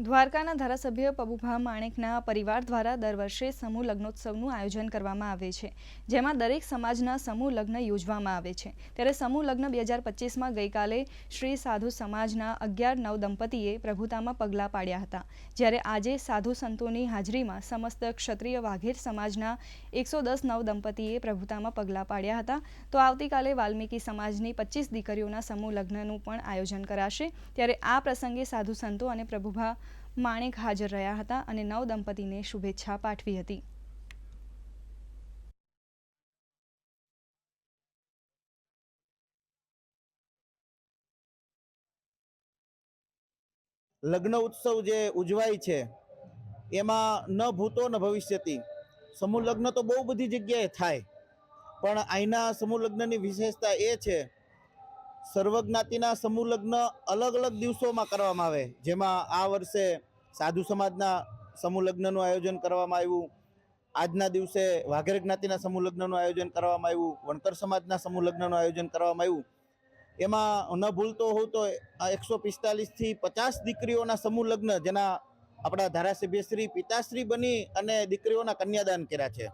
દ્વારકાના ધારાસભ્ય પબુભા માણેકના પરિવાર દ્વારા દર વર્ષે સમૂહ લગ્નોત્સવનું આયોજન કરવામાં આવે છે, જેમાં દરેક સમાજના સમૂહ લગ્ન યોજવામાં આવે છે. ત્યારે સમૂહ લગ્ન બે હજાર પચીસમાં ગઈકાલે શ્રી સાધુ સમાજના અગિયાર નવ દંપતીએ પ્રભુતામાં પગલાં પાડ્યા હતા. જ્યારે આજે સાધુ સંતોની હાજરીમાં સમસ્ત ક્ષત્રિય વાઘેર સમાજના એકસો દસ નવ દંપતીએ પ્રભુતામાં પગલાં પાડ્યા હતા. તો આવતીકાલે વાલ્મીકી સમાજની પચીસ દીકરીઓના સમૂહ લગ્નનું પણ આયોજન કરાશે. ત્યારે આ પ્રસંગે સાધુ સંતો અને પ્રભુભા માણેક હાજર રહ્યા હતા અને નવ દંપતીને શુભેચ્છા પાઠવી હતી. લગ્ન ઉત્સવ જે ઉજવાય છે, એમાં ન ભૂતો ન ભવિષ્યતી. સમૂહ લગ્ન તો બહુ બધી જગ્યાએ થાય, પણ અહીંના સમૂહ લગ્નની વિશેષતા એ છે, સર્વજ્ઞાતિના સમૂહ લગ્ન અલગ અલગ દિવસોમાં કરવામાં આવે, જેમાં આ વર્ષે સાધુ સમાજના સમૂહ લગ્નનું આયોજન કરવામાં આવ્યું. આજના દિવસે વાઘેર જ્ઞાતિના સમૂહ લગ્નનું આયોજન કરવામાં આવ્યું. વણકર સમાજના સમૂહ લગ્નનું આયોજન કરવામાં આવ્યું. એમાં ન ભૂલતો હોઉં તો એકસો પિસ્તાલીસથી પચાસ દીકરીઓના સમૂહ લગ્ન, જેના આપણા ધારાસભ્યશ્રી પિતાશ્રી બની અને દીકરીઓના કન્યાદાન કર્યા છે.